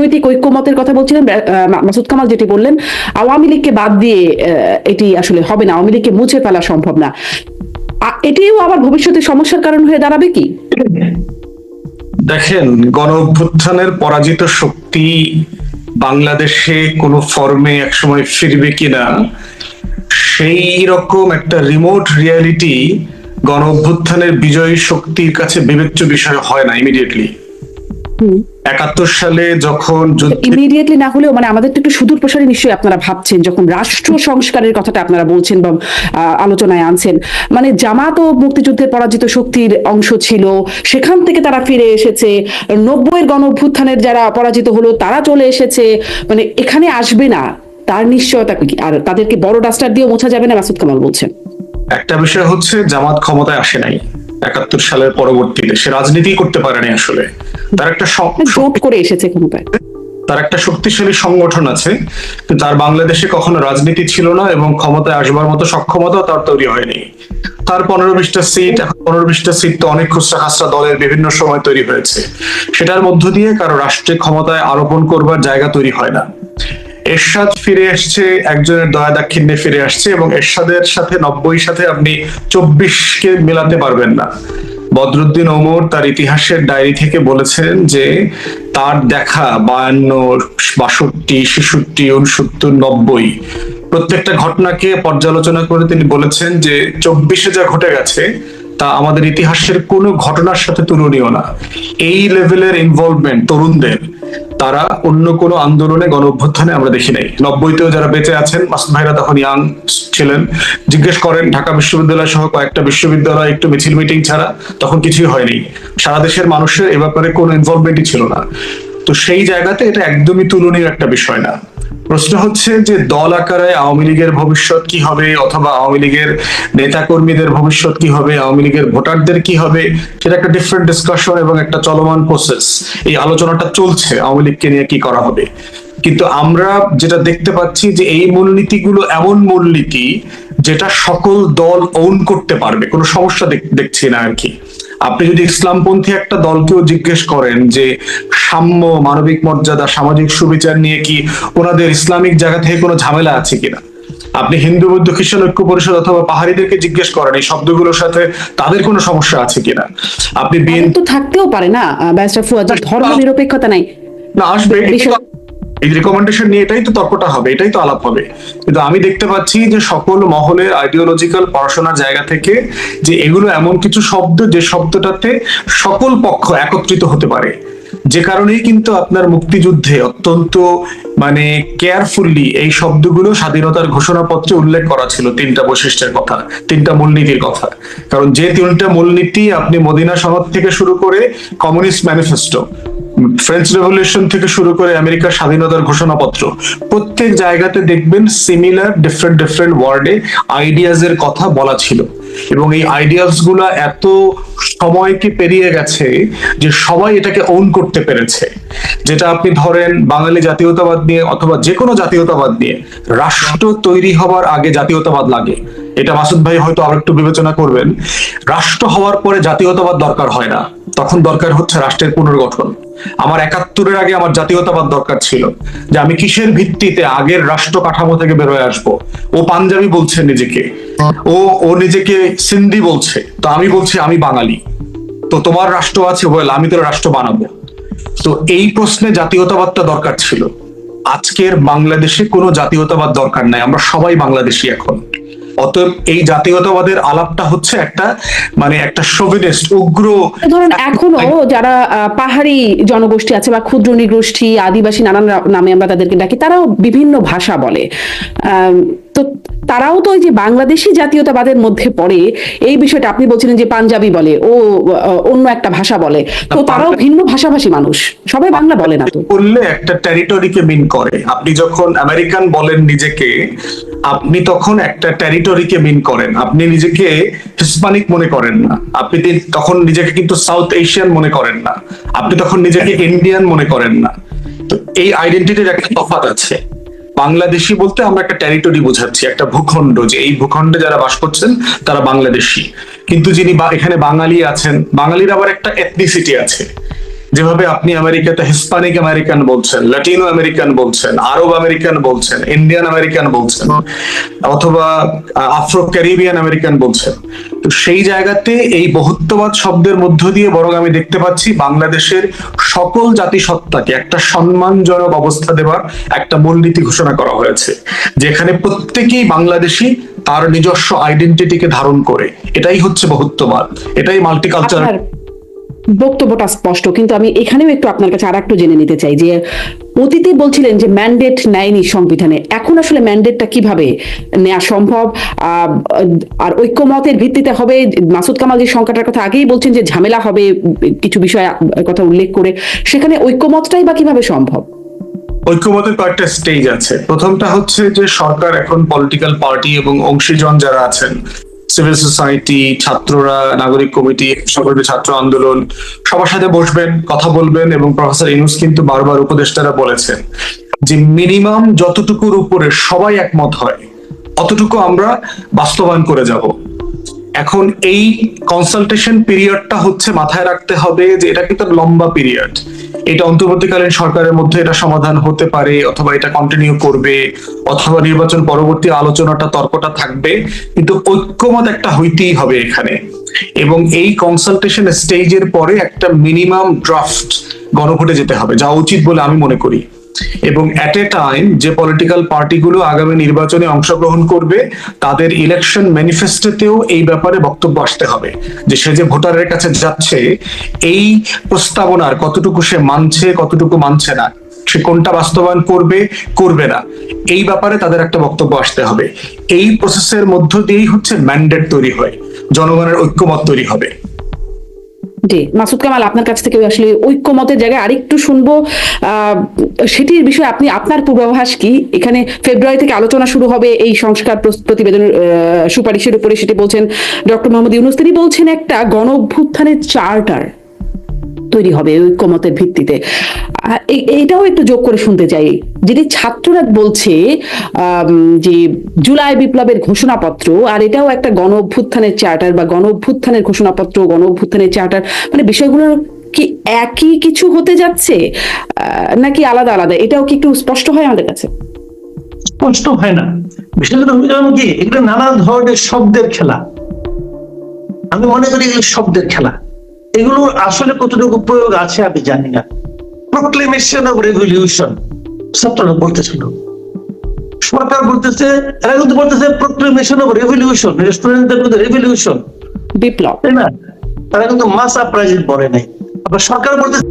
রাজনৈতিক ঐক্যমতের কথা বলছিলেন মাসুদ কামাল যেটি বললেন, আওয়ামী লীগকে বাদ দিয়ে এটি আসলে হবে না। আওয়ামী লীগকে মুছে ফেলা সম্ভব না। এটিও আবার ভবিষ্যতে সমস্যার কারণ হয়ে দাঁড়াবে কি? দেখেন গণ অভ্যুত্থানের পরাজিত শক্তি বাংলাদেশে কোনো ফর্মে একসময় ফিরবে কিনা, সেই রকম একটা রিমোট রিয়ালিটি গণ অভ্যুত্থানের বিজয়ী শক্তির কাছে বিবেচ্য বিষয় হয় না ইমিডিয়েটলি একাত্তর সালে যখন ইমিডিয়েটলি না হলেও মানে আমাদের তো একটু সুদূর প্রসারী নিশ্চয়ই আপনারা ভাবছেন যখন রাষ্ট্র সংস্কারের কথাটা আপনারা বলছেন বা আলোচনায় আনছেন। মানে জামাত ও মুক্তিযুদ্ধের পরাজিত শক্তির অংশ ছিল সেখান থেকে তারা ফিরে এসেছে। নব্বইয়ের গণ অভ্যুত্থানের যারা পরাজিত হলো তারা চলে এসেছে। মানে এখানে আসবে না তার নিশ্চয়তা কি? আর তাদেরকে বড় ডাস্টার দিয়ে মোছা যাবে না মাসুদ কামাল বলছেন। একটা বিষয় হচ্ছে জামাত ক্ষমতায় আসে নাই। একাত্তর সালের পরবর্তীতে সে রাজনীতি করতে পারেনি আসলে। তার একটা স- জোট করে এসেছে ক্ষমতায়। তার একটা শক্তিশালী সংগঠন আছে তার বাংলাদেশে কখনো রাজনীতি ছিল না এবং ক্ষমতায় আসবার মতো সক্ষমতা তার তৈরি হয়নি। তার পনেরো বিশটা সিট এখন পনেরো বিশটা সিট তো অনেক খুচরা খাসরা দলের বিভিন্ন সময় তৈরি হয়েছে। সেটার মধ্য দিয়ে কারও রাষ্ট্রে ক্ষমতায় আরোপণ করবার জায়গা তৈরি হয় না। এরশাদ ফিরে আসছে একজনের দয়া দাক্ষিণ্যে ফিরে আসছে এবং এরশাদের সাথে নব্বই সাথে আপনি চব্বিশকে মেলাতে পারবেন না। বদরুদ্দিন ওমর তার ইতিহাসের ডায়েরি থেকে বলেছেন যে, তার দেখা বায়ান্ন, বাষট্টি, ছেষট্টি, উনসত্তর, নব্বই, প্রত্যেকটা ঘটনাকে পর্যালোচনা করে তিনি বলেছেন যে, চব্বিশে যা ঘটে গেছে, তা আমাদের ইতিহাসের কোনো ঘটনার সাথে তুলনীয় না। এই লেভেলের ইনভলভমেন্ট তরুণদের তারা অন্য কোনো আন্দোলনে গণ অভ্যুত্থানে আমরা দেখি নাই। নব্বইতেও যারা বেঁচে আছেন, মাসুদ ভাইরা তখন ইয়াং ছিলেন, জিজ্ঞেস করেন, ঢাকা বিশ্ববিদ্যালয় সহ কয়েকটা বিশ্ববিদ্যালয় একটু মিছিল মিটিং ছাড়া, তখন কিছুই হয়নি। সারা দেশের মানুষের এ ব্যাপারে কোনো ইনভলভমেন্টই ছিল না। তো সেই জায়গাতে এটা একদমই তুলনীয় একটা বিষয় না। প্রশ্ন হচ্ছে যে দল আকারে আওয়ামী লীগের ভবিষ্যৎ কি হবে অথবা আওয়ামী লীগের নেতা কর্মীদের ভবিষ্যৎ কি হবে, আওয়ামী লীগের ভোটারদের কি হবে? সেটা একটা ডিফারেন্ট ডিসকাশন এবং একটা চলমান প্রসেস এই আলোচনাটা চলছে, আওয়ামী লীগকে নিয়ে কি করা হবে? কিন্তু আমরা যেটা দেখতে পাচ্ছি যে এই মূলনীতিগুলো এমন মূলনীতি যেটা সকল দল ওন করতে পারবে। কোনো সমস্যা দেখ- দেখছি না আর কি। আপনি যদি ইসলামপন্থী একটা দলকেও জিজ্ঞেস করেন যে সাম্য মানবিক মর্যাদা সামাজিক সুবিচার নিয়ে কি ওনাদের ইসলামিক জায়গা থেকে কোনো ঝামেলা আছে কিনা? আপনি হিন্দু বৌদ্ধ খ্রিস্টান ঐক্য পরিষদ অথবা পাহাড়িদেরকে জিজ্ঞেস করেন এই শব্দগুলোর সাথে তাদের কোনো সমস্যা আছে কিনা? আপনি বিএনপি তো থাকতেও পারে না ব্যারিস্টার ফুয়াদ ধর্ম নিরপেক্ষতা নাই। না আসবে এই রিকমেন্ডেশন নিয়ে এটাই তো তর্কটা হবে, এটাই তো আলাপ হবে। কিন্তু আমি দেখতে পাচ্ছি যে সকল মহলের আইডিওলজিক্যাল পড়াশোনার জায়গা থেকে যে এগুলো এমন কিছু শব্দ, যে শব্দটাতে সকল পক্ষ একত্রিত হতে পারে। যে কারণেই কিন্তু আপনার মুক্তিযুদ্ধে অত্যন্ত মানে কেয়ারফুললি এই শব্দগুলো স্বাধীনতার ঘোষণাপত্রে উল্লেখ করা ছিল তিনটা বৈশিষ্ট্যের কথা, তিনটা মূলনীতির কথা। কারণ যে তিনটা মূলনীতি আপনি মদিনা শহর থেকে শুরু করে কমিউনিস্ট ম্যানিফেস্টো ফ্রেঞ্চ রেভলিউশন থেকে শুরু করে আমেরিকার স্বাধীনতার ঘোষণাপত্র, প্রত্যেক জায়গাতে দেখবেন সিমিলার ডিফারেন্ট ডিফারেন্ট ওয়ার্ডে আইডিয়াজ এর কথা বলা ছিল। এবং এই আইডিয়াসগুলা এত সময়কে পেরিয়ে গেছে যে সবাই এটাকে ওন করতে পেরেছে। যেটা আপনি ধরেন বাঙালি জাতীয়তাবাদ নিয়ে অথবা যে কোনো জাতীয়তাবাদ নিয়ে, রাষ্ট্র তৈরি হওয়ার আগে জাতীয়তাবাদ লাগে। এটা মাসুদ ভাই হয়তো আর একটু বিবেচনা করবেন। রাষ্ট্র হওয়ার পরে জাতীয়তাবাদ দরকার হয় না। তখন দরকার হচ্ছে রাষ্ট্রের পুনর্গঠন। আমার একাত্তরের আগে আমার জাতীয়তাবাদ দরকার ছিল যে আমি কিসের ভিত্তিতে আগের রাষ্ট্র কাঠামো থেকে বেরোয় আসব? ও পাঞ্জাবি বলছে নিজেকে। ও ও নিজেকে সিন্ধি বলছে। তো আমি বলছি আমি বাঙালি। তো তোমার রাষ্ট্র আছে বল, আমি তোর রাষ্ট্র বানাবো। তো এই প্রশ্নে জাতীয়তাবাদটা দরকার ছিল। আজকের বাংলাদেশে কোনো জাতীয়তাবাদ দরকার নাই। আমরা সবাই বাংলাদেশি এখন। অতএব এই জাতীয়তাবাদের আলাপটা হচ্ছে একটা মানে একটা শোভিনিস্ট উগ্র ধরুন এখনও যারা পাহাড়ি জনগোষ্ঠী আছে বা ক্ষুদ্র নৃগোষ্ঠী আদিবাসী নানান নামে আমরা তাদেরকে ডাকি তারাও বিভিন্ন ভাষা বলে। তো তারাও তো ওই যে বাংলাদেশি জাতীয়তাবাদের মধ্যে পড়ে এই বিষয়টা আপনি বলছিলেন যে পাঞ্জাবি বলে ও অন্য একটা ভাষা বলে। তো তারাও ভিন্ন ভাষাভাষী মানুষ সবাই বাংলা বলে না তো? করলে একটা টেরিটরিকে মিন করে। আপনি যখন আমেরিকান বলেন নিজেকে আপনি তখন একটা টেরিটরিকে মিন করেন। আপনি নিজেকে হিসপানিক মনে করেন না। আপনি তখন নিজেকে কিন্তু সাউথ এশিয়ান মনে করেন না। আপনি তখন নিজেকে ইন্ডিয়ান মনে করেন না। তো এই আইডেন্টিটির একটা তফাৎ আছে। বাংলাদেশি বলতে আমরা একটা টেরিটরি বোঝাচ্ছি, একটা ভূখণ্ড যে এই ভূখণ্ডে যারা বাস করছেন, তারা বাংলাদেশি। কিন্তু যিনি এখানে বাঙালি আছেন, বাঙালির আবার একটা এথনিসিটি আছে। যেভাবে আপনি আমেরিকাতে হিসপানিক আমেরিকান বলছেন, ল্যাটিনো আমেরিকান বলছেন, আরব আমেরিকান বলছেন, ইন্ডিয়ান আমেরিকান বলছেন, অথবা আফ্রো ক্যারিবিয়ান আমেরিকান বলছেন, তো সেই জায়গাতে এই বহুত্ববাদ শব্দের মধ্য দিয়ে বরং আমি দেখতে পাচ্ছি বাংলাদেশের সকল জাতিসত্তাকে একটা সম্মানজনক অবস্থা দেওয়ার একটা মূলনীতি ঘোষণা করা হয়েছে, যেখানে প্রত্যেকেই বাংলাদেশী তার নিজস্ব আইডেন্টিটিকে ধারণ করে। এটাই হচ্ছে বহুত্ববাদ, এটাই মাল্টিকালচারাল আপনার বক্তব্যটা স্পষ্ট, কিন্তু আমি এখানেও একটু আপনার কাছে আর একটু জেনে নিতে চাই যে অতীতে বলছিলেন যে ম্যান্ডেট নেয়নি সংবিধানে, এখন আসলে ম্যান্ডেটটা কীভাবে নেওয়া সম্ভব? আর ঐক্যমতের ভিত্তিতে হবে? মাসুদ কামাল যে সংখ্যাটার কথা আগেই বলছেন যে ঝামেলা হবে, কিছু বিষয় কথা উল্লেখ করে, সেখানে ঐক্যমতটাই বা কীভাবে সম্ভব? ঐক্যমতের কয়েকটা স্টেজ আছে। প্রথমটা হচ্ছে যে সরকার এখন পলিটিক্যাল পার্টি এবং অংশীজন যারা আছেন সিভিল সোসাইটি ছাত্ররা, নাগরিক কমিটি সকল ছাত্র আন্দোলন, সবার সাথে বসবেন, কথা বলবেন এবং প্রফেসর ইনুস কিন্তু বারবার উপদেষ্টারা বলেছেন যে মিনিমাম যতটুকুর উপরে সবাই একমত হয়, অতটুকু আমরা বাস্তবায়ন করে যাব। এখন এই কনসালটেশন পিরিয়ডটা হচ্ছে মাথায় রাখতে হবে যে এটা কিন্তু লম্বা পিরিয়ড এটা অন্তর্বর্তীকালীন সরকারের মধ্যে এটা সমাধান হতে পারে অথবা এটা কন্টিনিউ করবে, অথবা নির্বাচন পরবর্তী আলোচনাটা, তর্কটা থাকবে। কিন্তু ঐক্যমত একটা হইতেই হবে এখানে। এবং এই কনসালটেশন স্টেজের পরে একটা মিনিমাম ড্রাফট গণভোটে যেতে হবে। যা উচিত বলে আমি মনে করি। এবং অ্যাট এ টাইম যে পলিটিক্যাল পার্টিগুলো আগামী নির্বাচনে অংশগ্রহণ করবে, তাদের ইলেকশন ম্যানিফেস্টোতেও এই ব্যাপারে বক্তব্য আসতে হবে। যে সে যে ভোটারের কাছে যাচ্ছে, এই প্রস্তাবনার কতটুকু সে মানছে, কতটুকু মানছে না, সে কোনটা বাস্তবায়ন করবে করবে না, এই ব্যাপারে তাদের একটা বক্তব্য আসতে হবে। এই প্রসেসের মধ্য দিয়েই হচ্ছে ম্যান্ডেট তৈরি হয়, জনগণের ঐক্যমত তৈরি হবে। জি, মাসুদ কামাল, আপনার কাছ থেকে আসলে ঐক্যমতের জায়গায় আরেকটু শুনব। সেটির বিষয়ে আপনি, আপনার পূর্বাভাস কি? এখানে ফেব্রুয়ারি থেকে আলোচনা শুরু হবে এই সংস্কার প্রতিবেদনের সুপারিশের উপরে, সেটি বলছেন ডক্টর মোহাম্মদ ইউনুস। তিনি বলছেন একটা গণ অভ্যুত্থানের চার্টার। তৈরি হবে ঐক্যমতের ভিত্তিতে। আহ, এ- এটাও একটু যোগ করে শুনতে চাই। যেটি ছাত্ররা বলছে যে জুলাই বিপ্লবের ঘোষণাপত্র আর এটাও একটা গণ অভ্যুত্থানের চার্টার বা গণ অভ্যুত্থানের ঘোষণাপত্র গণ অভ্যুত্থানের চার্টার মানে বিষয়গুলো কি একই কিছু হতে যাচ্ছে নাকি আলাদা আলাদা? এটাও কি একটু স্পষ্ট হয় আমাদের কাছে? স্পষ্ট হয় না। হলো যেমন কি এগুলো নানা ধরনের শব্দের খেলা। আমি মনে করি শব্দের খেলা। এগুলোর আসলে কতটুকু প্রয়োগ আছে আমি জানি না। প্রোক্লেমেশন অফ রেভলিউশন ছাত্ররা বলতেছিল সরকার বলতেছে এরা কিন্তু বলতেছে প্রোক্লেমেশন অফ রেভলিউশন রেস্টুরেন্টদের মধ্যে রেভলিউশন বিপ্লব। তাই না? তারা কিন্তু মাস আপরাইজিং বলে নাই। আবার সরকার বলতেছে